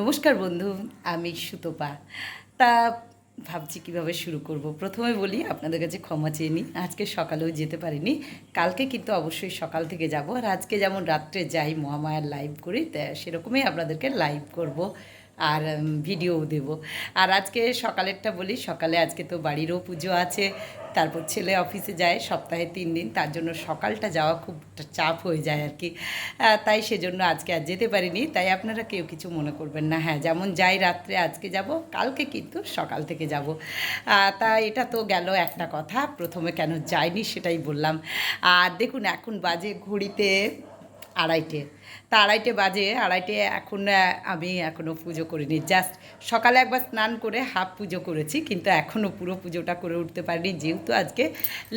নমস্কার বন্ধু, আমি সুতপা। তা ভাবছি কীভাবে শুরু করব? প্রথমে বলি, আপনাদের কাছে ক্ষমা চেয়ে নিই। আজকে সকালেও যেতে পারিনি। কালকে কিন্তু অবশ্যই সকাল থেকে যাব। আর আজকে যেমন রাত্রে যাই মহামায়ার লাইভ করি সেরকমই আপনাদেরকে লাইভ করব আর ভিডিও দেব। আর আজকে সকালেরটা বলি, সকালে আজকে তো বাড়িরও পুজো আছে। তারপর ছেলে অফিসে যায়, সপ্তাহে তিন দিন, তার জন্য সকালটা যাওয়া খুব চাপ হয়ে যায় আর কি। তাই সেজন্য আজকে আর যেতে পারিনি, তাই আপনারা কেউ কিছু মনে করবেন না। হ্যাঁ যেমন যাই রাত্রে আজকে যাব, কালকে কিন্তু সকাল থেকে যাব। তা এটা তো গেল একটা কথা, প্রথমে কেন যাইনি সেটাই বললাম। আর দেখুন, এখন বাজে ঘড়িতে আড়াইটে। তা আড়াইটে বাজে, আড়াইটে এখন আমি এখনও পুজো করিনি। জাস্ট সকালে একবার স্নান করে হাফ পুজো করেছি, কিন্তু এখনও পুরো পুজোটা করে উঠতে পারিনি, যেহেতু আজকে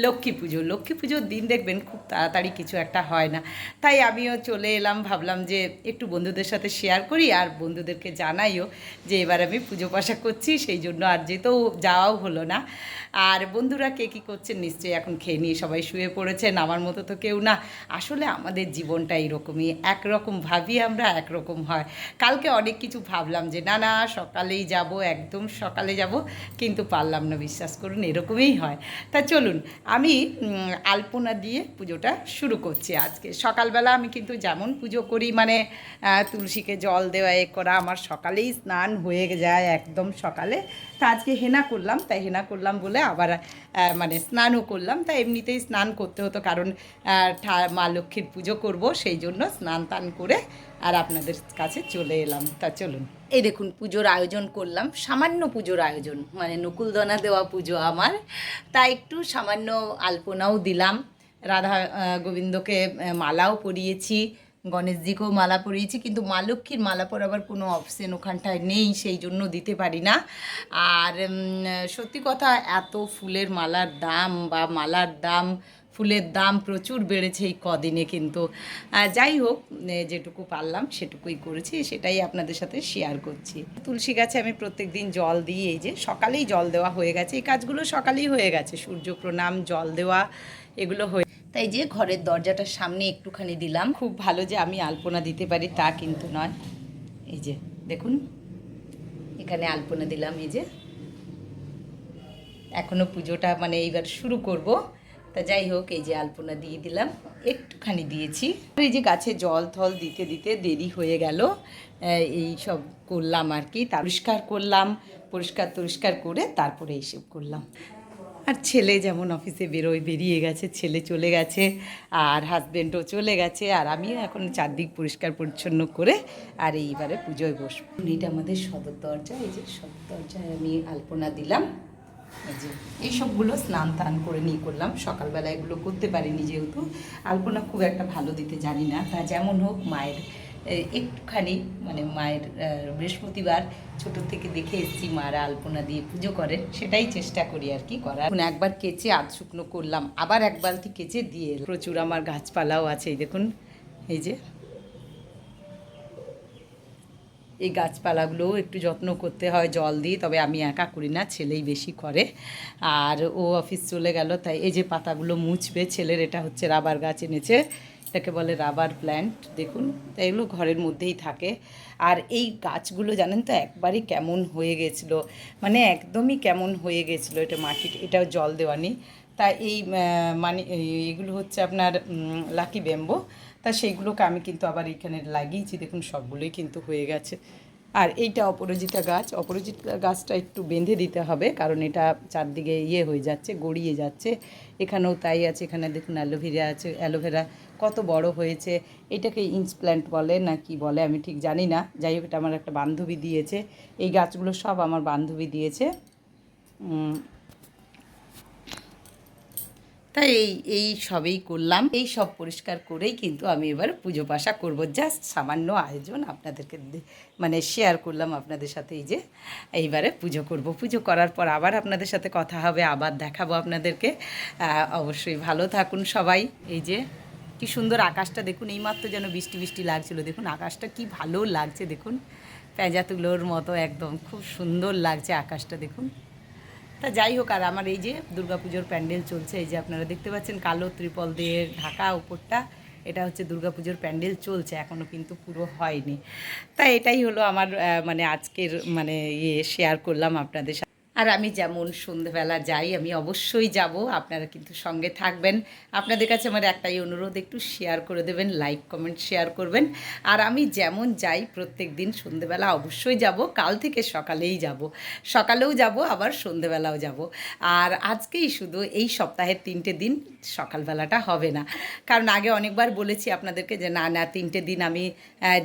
লক্ষ্মী পুজো। লক্ষ্মী পুজোর দিন দেখবেন খুব তাড়াতাড়ি কিছু একটা হয় না। তাই আমিও চলে এলাম, ভাবলাম যে একটু বন্ধুদের সাথে শেয়ার করি আর বন্ধুদেরকে জানাইও যে এবার আমি পুজো পাশা করছি, সেই জন্য আর যেতেও যাওয়াও হলো না। আর বন্ধুরা কে কী করছেন নিশ্চয়ই এখন খেয়ে নিয়ে সবাই শুয়ে পড়েছেন, আমার মতো তো কেউ না। আসলে আমাদের জীবনটা এরকমই একরকম ভাবি আমরা, একরকম হয়। কালকে অনেক কিছু ভাবলাম যে, না না, সকালেই যাব, একদম সকালে যাব। কিন্তু পারলাম না, বিশ্বাস করুন, এরকমই হয়। তা চলুন, আমি আলপনা দিয়ে পুজোটা শুরু করছি আজকে। সকালবেলা আমি কিন্তু যেমন পুজো করি মানে তুলসীকে জল দেওয়া, এ করা, আমার সকালেই স্নান হয়ে যায় একদম সকালে। তা আজকে হেনা করলাম, তাই হেনা করলাম বলে আবার মানে স্নানও করলাম। তাই এমনিতেই স্নান করতে হতো কারণ মা লক্ষ্মীর পুজো করব, সেই জন্য স্নান টান করে আর আপনাদের কাছে চলে এলাম। তা চলুন। এই দেখুন, পুজোর আয়োজন করলাম। সামান্য পুজোর আয়োজন মানে নকুলদনা দেওয়া পুজো আমার। তা একটু সামান্য আলপনাও দিলাম। রাধা গোবিন্দকে মালাও পরিয়েছি। গণেশজিকেও মালা পরিয়েছি, কিন্তু মা লক্ষ্মীর মালা পরাবার কোনো অপশন ওখানটায় নেই, সেই জন্য দিতে পারি না। আর সত্যি কথা, এত ফুলের মালার দাম বা মালার দাম, ফুলের দাম প্রচুর বেড়েছে এই কদিনে কিন্তু। যাই হোক যেটুকু পারলাম, সেটুকুই করেছি, সেটাই আপনাদের সাথে শেয়ার করছি। তুলসী গাছে আমি প্রত্যেক দিন জল দিই, এই যে সকালেই জল দেওয়া হয়ে গেছে, এই কাজগুলো সকালেই হয়ে গেছে, সূর্য প্রণাম, জল দেওয়া, এগুলো হয়ে তাই যে ঘরের দরজাটার সামনে একটুখানি দিলাম। খুব ভালো যে আমি আলপনা দিতে পারি তা কিন্তু নয়। এই যে, দেখুন, এখানে আলপনা দিলাম, এই যে। এখনও পুজোটা মানে এইবার শুরু করব। তা যাই হোক, এই যে আলপনা দিয়ে দিলাম, একটুখানি দিয়েছি। এই যে গাছে জল থল দিতে দিতে দেরি হয়ে গেল। এই সব করলাম আর কি পরিষ্কার করলাম পরিষ্কার টরিষ্কার করে তারপরে এইসব করলাম। আর ছেলে যেমন অফিসে বেরোয়, বেরিয়ে গেছে, ছেলে চলে গেছে, আর হাজব্যান্ডও চলে গেছে, আর আমিও এখন চারদিক পরিষ্কার পরিচ্ছন্ন করে আর এইবারে পুজোয় বসবো। এটা আমাদের সদর দরজা, এই যে সদর দরজায় আমি আলপনা দিলাম। এই যে এইসবগুলো স্নান টান করে নিয়ে করলাম। সকালবেলা এগুলো করতে পারিনি যেহেতু। আলপনা খুব একটা ভালো দিতে জানি না। তা যেমন হোক, মায়ের একটুখানি মানে মায়ের বৃহস্পতিবার ছোট থেকে দেখে এসেছি মারা আলপনা দিয়ে পুজো করেন সেটাই চেষ্টা করি আর কি করার। এখন একবার কেচে আধ শুকনো করলাম আবার এক বালতি কেচে দিয়ে প্রচুর আমার গাছপালাও আছে এই দেখুন এই যে। এই গাছপালাগুলোও একটু যত্ন করতে হয় জল দিই তবে আমি একা করি না ছেলেই বেশি করে। আর ও অফিস চলে গেল তাই এই যে পাতাগুলো মুছবে ছেলের এটা হচ্ছে রাবার গাছ এনেছে। এটাকে বলে রাবার প্ল্যান্ট, দেখুন তাই এগুলো ঘরের মধ্যেই থাকে। আর এই গাছগুলো জানেন তো, একবারই কেমন হয়ে গেছিল মানে একদমই কেমন হয়ে গেছিল এটা মাটি এটাও জল দেওয়া নেই তা এই মানে এগুলো হচ্ছে আপনার লাকি ব্যাম্বো তা সেইগুলোকে আমি কিন্তু আবার এখানে লাগিয়েছি, দেখুন, সবগুলোই কিন্তু হয়ে গেছে। আর এইটা অপরাজিতা গাছ, অপরাজিতা গাছটা একটু বেঁধে দিতে হবে, কারণ এটা চারদিকে ইয়ে হয়ে যাচ্ছে, গড়িয়ে যাচ্ছে। এখানেও তাই আছে, এখানে দেখুন, অ্যালোভেরা আছে, অ্যালোভেরা কত বড় হয়েছে, এটাকে ইঞ্চ প্ল্যান্ট বলে না কি বলে আমি ঠিক জানি না। যাই হোক, এটা আমার একটা বান্ধবী দিয়েছে। এই গাছগুলো সব আমার বান্ধবী দিয়েছে। তাই এই এই সবই করলাম। এই সব পরিষ্কার করেই কিন্তু আমি এবার পুজো পাশা করব। জাস্ট সামান্য আয়োজন আপনাদেরকে মানে শেয়ার করলাম আপনাদের সাথে এই যে, এইবারে পুজো করব। পুজো করার পর আবার আপনাদের সাথে কথা হবে, আবার দেখাবো আপনাদেরকে। অবশ্যই ভালো থাকুন সবাই। এই যে কি সুন্দর আকাশটা, দেখুন এইমাত্র যেন বৃষ্টি বৃষ্টি লাগছিল। দেখুন আকাশটা কি ভালো লাগছে, দেখুন। পেঁজা তুলোর মতো একদম, খুব সুন্দর লাগছে আকাশটা, দেখুন। তা যাই হোক, আর আমার এই যে দুর্গাপুজোর প্যান্ডেল চলছে, এই যে আপনারা দেখতে পাচ্ছেন কালো ত্রিপল দিয়ে ঢাকা উপরটা, এটা হচ্ছে দুর্গাপুজোর প্যান্ডেল চলছে এখনও কিন্তু পুরো হয়নি। তা এটাই হলো আমার মানে আজকের মানে ইয়ে শেয়ার করলাম আপনাদের আর আমি যেমন সন্ধেবেলা যাই, আমি অবশ্যই যাব। আপনারা কিন্তু সঙ্গে থাকবেন। আপনাদের কাছে আমার একটাই অনুরোধ, একটু শেয়ার করে দেবেন লাইক কমেন্ট শেয়ার করবেন। আর আমি যেমন যাই, প্রত্যেক দিন সন্ধেবেলা অবশ্যই যাব। কাল থেকে সকালেই যাব। সকালেও যাব, আবার সন্ধেবেলাও যাব। আর আজকেই শুধু এই সপ্তাহের তিনটে দিন, সকালবেলাটা হবে না। কারণ আগে অনেকবার বলেছি আপনাদেরকে যে, না না, তিনটে দিন আমি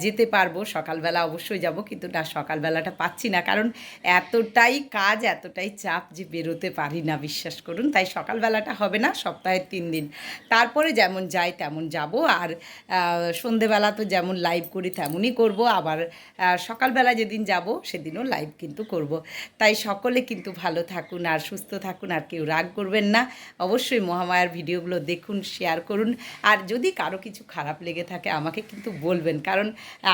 যেতে পারব। সকালবেলা অবশ্যই যাব, কিন্তু না, সকালবেলাটা পাচ্ছি না। কারণ এতটাই কাজ এতটাই চাপ যে বেরোতে পারি না, বিশ্বাস করুন। তাই সকালবেলাটা হবে না, সপ্তাহের তিন দিন। তারপরে যেমন যাই তেমন যাব। আর সন্ধেবেলা তো যেমন লাইভ করি তেমনই করব। আবার সকালবেলা যেদিন যাব, সেদিনও লাইভ কিন্তু করব। তাই সকলে কিন্তু ভালো থাকুন আর সুস্থ থাকুন আর কেউ রাগ করবেন না। অবশ্যই মহামায়ার ভিডিওগুলো দেখুন শেয়ার করুন। আর যদি কারও কিছু খারাপ লেগে থাকে, আমাকে কিন্তু বলবেন। কারণ,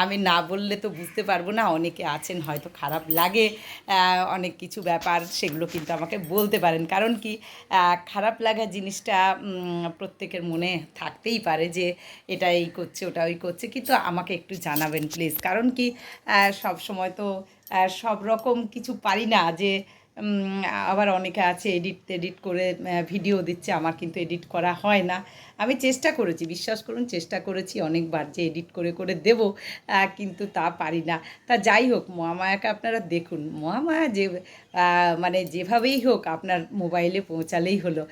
আমি না বললে তো বুঝতে পারব না, অনেকে আছেন হয়তো খারাপ লাগে। অনেক কিছু ব্যাপার। সেগুলো কিন্তু আমাকে বলতে পারেন। কারণ কি খারাপ লাগা জিনিসটা প্রত্যেকের মনে থাকতেই পারে যে এটা এই করছে, ওটা ওই করছে। কিন্তু আমাকে একটু জানাবেন প্লিজ কারণ কি সব সময় তো সব রকম কিছু পারি না যে আবার অনেকে আছে এডিট এডিট করে ভিডিও দিচ্ছে, আমার কিন্তু এডিট করা হয় না। আমি চেষ্টা করেছি, বিশ্বাস করুন, চেষ্টা করেছি অনেকবার যে এডিট করে করে দেব কিন্তু তা পারি না। তা যাই হোক, মহামায়াকে আপনারা দেখুন। মহামায়া যে মানে যেভাবেই হোক আপনার মোবাইলে পৌঁছালেই হলো।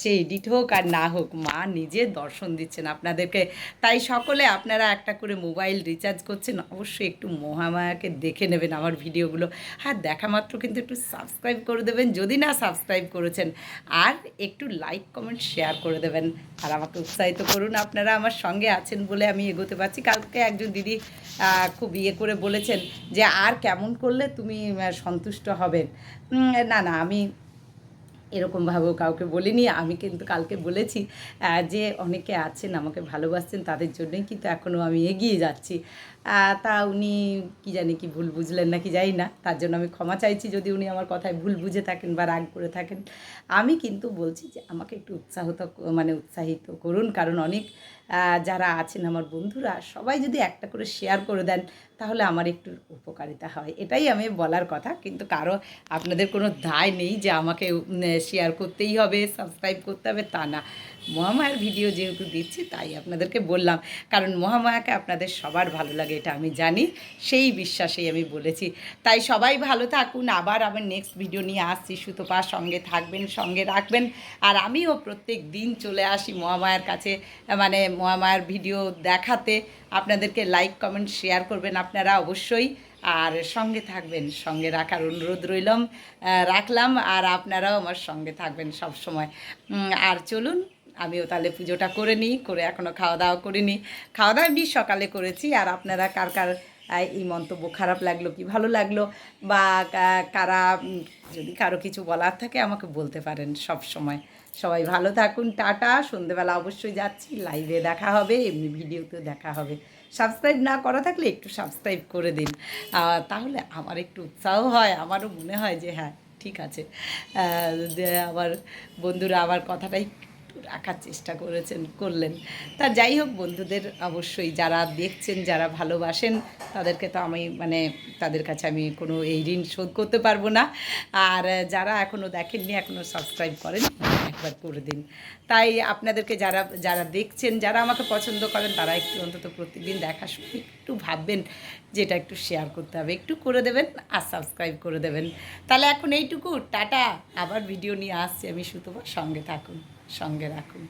সে এডিট হোক আর না হোক, মা নিজে দর্শন দিচ্ছেন আপনাদেরকে। তাই সকলে আপনারা একটা করে মোবাইল রিচার্জ করছেন, অবশ্যই একটু মহামায়াকে দেখে নেবেন আমার ভিডিওগুলো। আর দেখা মাত্র কিন্তু একটু সাবস্ক্রাইব করে দেবেন, যদি না সাবস্ক্রাইব করেছেন, আর একটু লাইক কমেন্ট শেয়ার করে দেবেন। আর আমাকে উৎসাহিত করুন, আপনারা আমার সঙ্গে আছেন বলে আমি এগোতে পারছি। কালকে একজন দিদি খুব ইয়ে করে বলেছেন যে, আর কেমন করলে তুমি সন্তুষ্ট হবেন না না, আমি এরকমভাবেও কাউকে বলিনি, আমি কিন্তু কালকে বলেছি যে অনেকে আছেন, আমাকে ভালোবাসছেন, তাদের জন্যই কিন্তু এখনও আমি এগিয়ে যাচ্ছি। তা উনি কি জানি কি ভুল বুঝলেন নাকি জানি না, তার জন্য আমি ক্ষমা চাইছি যদি উনি আমার কথায় ভুল বুঝে থাকেন বা রাগ করে থাকেন। আমি কিন্তু বলছি যে আমাকে একটু উৎসাহত মানে উৎসাহিত করুন, কারণ অনেক যারা আছেন আমার বন্ধুরা, সবাই যদি একটা করে শেয়ার করে দেন, তাহলে আমার একটু উপকারিতা হয়। এটাই আমি বলার কথা, কিন্তু কারও আপনাদের কোনো দায় নেই যে আমাকে শেয়ার করতেই হবে সাবস্ক্রাইব করতে হবে, তা না। মহামায়ার ভিডিও যেহেতু দিচ্ছি, তাই আপনাদেরকে বললাম। কারণ মহামায়াকে আপনাদের সবার ভালো লাগে, এটা আমি জানি, সেই বিশ্বাসেই আমি বলেছি। তাই সবাই ভালো থাকুন, আবার আমি নেক্সট ভিডিও নিয়ে আসছি। সুতপা সঙ্গে থাকবেন, সঙ্গে রাখবেন। আর আমিও প্রত্যেক দিন চলে আসি মহামায়ার কাছে মানে মহামায়ার ভিডিও দেখাতে। আপনাদেরকে লাইক কমেন্ট শেয়ার করবেন আপনারা অবশ্যই। আর সঙ্গে থাকবেন, সঙ্গে রাখার অনুরোধ রইলাম। রাখলাম, আর আপনারাও আমার সঙ্গে থাকবেন সব সময় আর চলুন আমিও তাহলে পুজোটা করে নিই, করে এখনও খাওয়া দাওয়া করিনি খাওয়া দাওয়া আমি সকালে করেছি, আর আপনারা কার কার এই মন্তব্য খারাপ লাগল, কি ভালো লাগল, বা কারা যদি কারও কিছু বলার থাকে আমাকে বলতে পারেন সব সময়। সবাই ভালো থাকুন, টাটা, সন্ধেবেলা অবশ্যই যাচ্ছি লাইভে দেখা হবে, এমনি ভিডিওতেও দেখা হবে। সাবস্ক্রাইব না করা থাকলে একটু সাবস্ক্রাইব করে দিন। তাহলে আমার একটু উৎসাহ হয়, আমারও মনে হয় যে হ্যাঁ ঠিক আছে। আমার বন্ধুরা আমার কথাটাই রাখার চেষ্টা করেছেন, করলেন। তা যাই হোক, বন্ধুদের অবশ্যই যারা দেখছেন, যারা ভালোবাসেন, তাদেরকে তো আমি মানে তাদের কাছে আমি কোনো এই ঋণ শোধ করতে পারব না। আর যারা এখনও দেখেননি এখনও সাবস্ক্রাইব করেন, একবার করে দিন। তাই আপনাদেরকে যারা যারা দেখছেন, যারা আমাকে পছন্দ করেন, তারা একটু অন্তত প্রতিদিন দেখার সময় একটু ভাববেন যে এটা একটু শেয়ার করতে হবে। একটু করে দেবেন আর সাবস্ক্রাইব করে দেবেন। তাহলে এখন এইটুকু। টাটা। আবার ভিডিও নিয়ে আসছি আমি সুতোবা সঙ্গে থাকুন। সঙ্গে রাখুন।